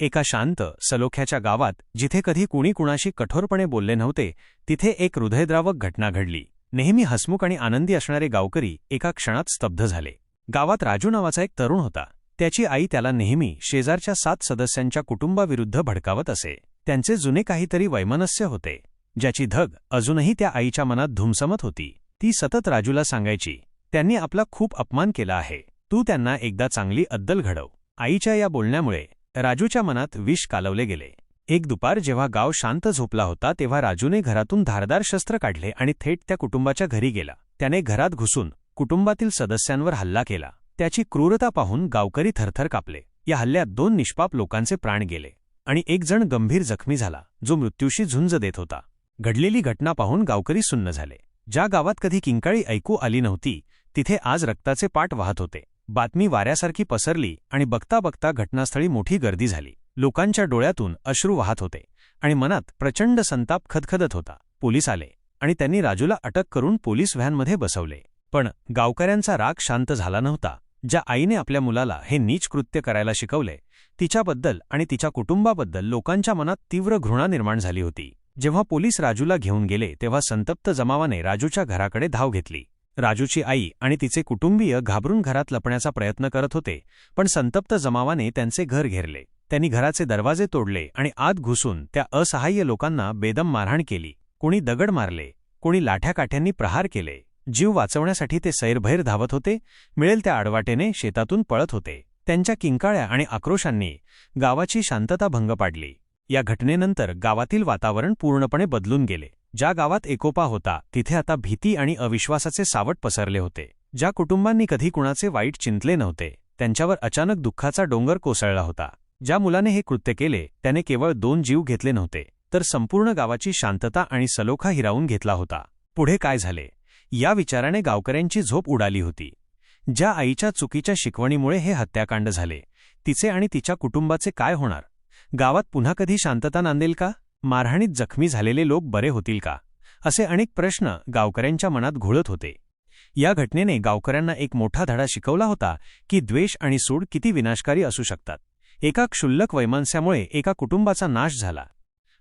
एका शांत सलोख्याच्या गावात जिथे कधी कुणी कुणाशी कठोरपणे बोलले नव्हते तिथे एक हृदयद्रावक घटना घडली. नेहमी हसमुख आणि आनंदी असणारे गावकरी एका क्षणात स्तब्ध झाले. गावात राजू नावाचा एक तरुण होता. त्याची आई त्याला नेहमी शेजारच्या सात सदस्यांच्या कुटुंबाविरुद्ध भडकावत असे. त्यांचे जुने काहीतरी वैमनस्य होते. ज्याची धग अजूनही त्या आईच्या मनात धुमसमत होती. ती सतत राजूला सांगायची त्यांनी आपला खूप अपमान केला आहे. तू त्यांना एकदा चांगली अद्दल घडव. आईच्या या बोलण्यामुळे राजूच्या मनात विष कालवले गेले. एक दुपार जेव्हा गाव शांत झोपला होता तेव्हा राजूने घरातून धारदार शस्त्र काढले आणि थेट त्या कुटुंबाच्या घरी गेला. त्याने घरात घुसून कुटुंबातील सदस्यांवर हल्ला केला. त्याची क्रूरता पाहून गावकरी थरथर कापले. या हल्ल्यात दोन निष्पाप लोकांचे प्राण गेले आणि एक जण गंभीर जखमी झाला जो मृत्यूशी झुंज देत होता. घडलेली घटना पाहून गावकरी सुन्न झाले. ज्या गावात कधी किंकाळी ऐकू आली नव्हती तिथे आज रक्ताचे पाट वाहत होते. बातमी वाऱ्यासारखी पसरली आणि बघता बघता घटनास्थळी मोठी गर्दी झाली. लोकांच्या डोळ्यातून अश्रू वाहत होते आणि मनात प्रचंड संताप खदखदत होता. पोलीस आले आणि त्यांनी राजूला अटक करून पोलीस व्हॅनमध्ये बसवले. पण गावकऱ्यांचा राग शांत झाला नव्हता. ज्या आईने आपल्या मुलाला हे नीच कृत्य करायला शिकवले तिच्याबद्दल आणि तिच्या कुटुंबाबद्दल लोकांच्या मनात तीव्र घृणा निर्माण झाली होती. जेव्हा पोलीस राजूला घेऊन गेले तेव्हा संतप्त जमावाने राजूच्या घराकडे धाव घेतली. राजूची आई आणि तिचे कुटुंबीय घाबरून घरात लपण्याचा प्रयत्न करत होते पण संतप्त जमावाने त्यांचे घर घेरले. त्यांनी घराचे दरवाजे तोडले आणि आत घुसून त्या असहाय्य लोकांना बेदम मारहाण केली. कोणी दगड मारले कोणी लाठ्याकाठ्यांनी प्रहार केले. जीव वाचवण्यासाठी ते सैरभैर धावत होते मिळेल त्या आडवाटेने शेतातून पळत होते. त्यांच्या किंकाळ्या आणि आक्रोशांनी गावाची शांतता भंग पाडली. या घटनेनंतर गावातील वातावरण पूर्णपणे बदलून गेले. ज्या गावात एकोपा होता तिथे आता भीती आणि अविश्वासाचे सावट पसरले होते. ज्या कुटुंबांनी कधी कुणाचे वाईट चिंतले नव्हते त्यांच्यावर अचानक दुःखाचा डोंगर कोसळला होता. ज्या मुलाने हे कृत्य केले त्याने केवळ दोन जीव घेतले नव्हते तर संपूर्ण गावाची शांतता आणि सलोखा हिरावून घेतला होता. पुढे काय झाले? या विचाराने गावकऱ्यांची झोप उडाली होती. ज्या आईच्या चुकीच्या शिकवणीमुळे हे हत्याकांड झाले तिचे आणि तिच्या कुटुंबाचे काय होणार? गावात पुन्हा कधी शांतता नांदेल का? मारहाणीत जखमी झालेले लोक बरे होतील का? असे अनेक प्रश्न गावकऱ्यांच्या मनात घोळत होते. या घटनेने गावकऱ्यांना एक मोठा धडा शिकवला होता की द्वेष आणि सूड किती विनाशकारी असू शकतात. एका क्षुल्लक वैमांस्यामुळे एका कुटुंबाचा नाश झाला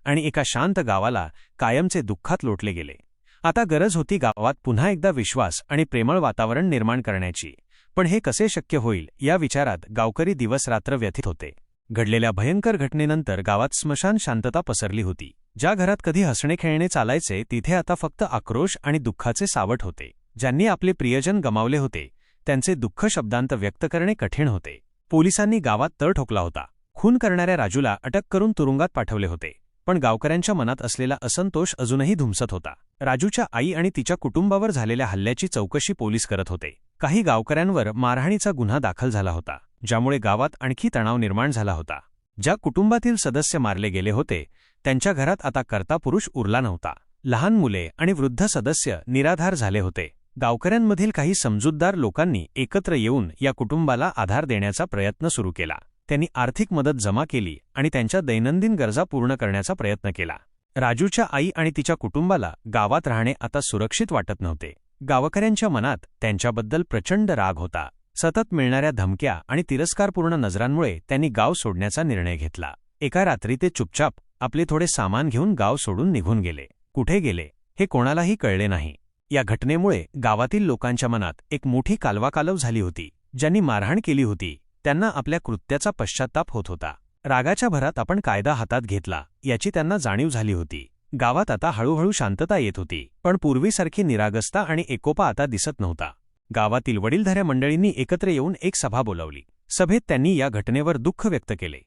आणि एका शांत गावाला कायमचे दुःखात लोटले गेले. आता गरज होती गावात पुन्हा एकदा विश्वास आणि प्रेमळ वातावरण निर्माण करण्याची. पण हे कसे शक्य होईल या विचारात गावकरी दिवसरात्र व्यथित होते. घडलेल्या भयंकर घटनेनंतर गावात स्मशान शांतता पसरली होती. ज्या घरात कधी हसणे खेळणे चालायचे तिथे आता फक्त आक्रोश आणि दुःखाचे सावट होते. ज्यांनी आपले प्रियजन गमावले होते त्यांचे दुःख शब्दांत व्यक्त करणे कठीण होते. पोलिसांनी गावात तळ ठोकला होता. खून करणाऱ्या राजूला अटक करून तुरुंगात पाठवले होते. पण गावकऱ्यांच्या मनात असलेला असंतोष अजूनही धुमसत होता. राजूच्या आई आणि तिच्या कुटुंबावर झालेल्या हल्ल्याची चौकशी पोलीस करत होते. काही गावकऱ्यांवर मारहाणीचा गुन्हा दाखल झाला होता. ज्यामुळे गावात आणखी तणाव निर्माण झाला होता. ज्या कुटुंबातील सदस्य मारले गेले होते त्यांच्या घरात आता करता पुरुष उरला नव्हता. लहान मुले आणि वृद्ध सदस्य निराधार झाले होते. गावकऱ्यांमधील काही समजूतदार लोकांनी एकत्र येऊन या कुटुंबाला आधार देण्याचा प्रयत्न सुरू केला. त्यांनी आर्थिक मदत जमा केली आणि त्यांच्या दैनंदिन गरजा पूर्ण करण्याचा प्रयत्न केला. राजूच्या आई आणि तिच्या कुटुंबाला गावात राहणे आता सुरक्षित वाटत नव्हते. गावकऱ्यांच्या मनात त्यांच्याबद्दल प्रचंड राग होता. सतत मिळणाऱ्या धमक्या आणि तिरस्कारपूर्ण नजरांमुळे त्यांनी गाव सोडण्याचा निर्णय घेतला. एका रात्री ते चुपचाप आपले थोडे सामान घेऊन गाव सोडून निघून गेले. कुठे गेले हे कोणालाही कळले नाही. या घटनेमुळे गावातील लोकांच्या मनात एक मोठी कालवाकालव झाली होती ज्यांनी मारहाण केली होती. त्यांना आपल्या कृत्याचा पश्चाताप होत होता. रागाच्या भरात आपण कायदा हातात घेतला याची त्यांना जाणीव झाली होती. गावात आता हळूहळू शांतता येत होती पण पूर्वीसारखी निरागसता आणि एकोपा आता दिसत नव्हता. गावातील वडीलधाऱ्या मंडळींनी एकत्र येऊन एक सभा बोलावली. सभेत त्यांनी या घटनेवर दुःख व्यक्त केले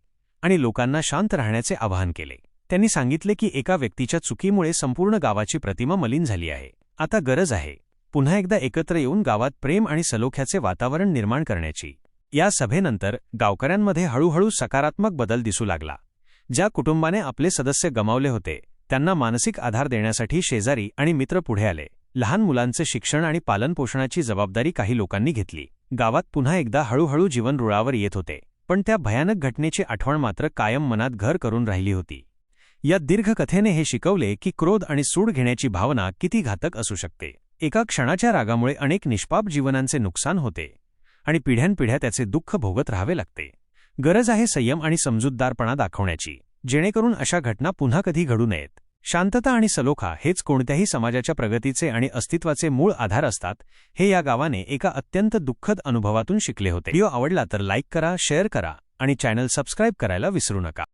आणि लोकांना शांत राहण्याचे आवाहन केले. त्यांनी सांगितले की एका व्यक्तीच्या चुकीमुळे संपूर्ण गावाची प्रतिमा मलिन झाली आहे. आता गरज आहे. पुन्हा एकदा एकत्र येऊन गावात प्रेम आणि सलोख्याचे वातावरण निर्माण करण्याची. या सभेनंतर गावकऱ्यांमध्ये हळूहळू सकारात्मक बदल दिसू लागला. ज्या कुटुंबाने आपले सदस्य गमावले होते त्यांना मानसिक आधार देण्यासाठी शेजारी आणि मित्र पुढे आले. लहान मुलांचे शिक्षण आणि पालनपोषणाची जबाबदारी काही लोकांनी घेतली. गावात पुन्हा एकदा हळूहळू जीवन रुळावर येत होते. पण त्या भयानक घटनेची आठवण मात्र कायम मनात घर करून राहिली होती. या दीर्घकथेने हे शिकवले की क्रोध आणि सूड घेण्याची भावना किती घातक असू शकते. एका क्षणाच्या रागामुळे अनेक निष्पाप जीवनांचे नुकसान होते. आणि पिढ्यानपिढ्या त्याचे दुःख भोगत राहावे लागते. गरज आहे संयम आणि समजूतदारपणा दाखवण्याची. जेणेकरून अशा घटना पुन्हा कधी घडू नयेत. शांतता आणि सलोखा हेच कोणत्याही समाजाच्या प्रगतीचे आणि अस्तित्वाचे मूळ आधार असतात हे या गावाने एका अत्यंत दुःखद अनुभवातून शिकले होते. व्हिडिओ आवडला तर लाईक करा शेअर करा आणि चॅनल सबस्क्राईब करायला विसरू नका.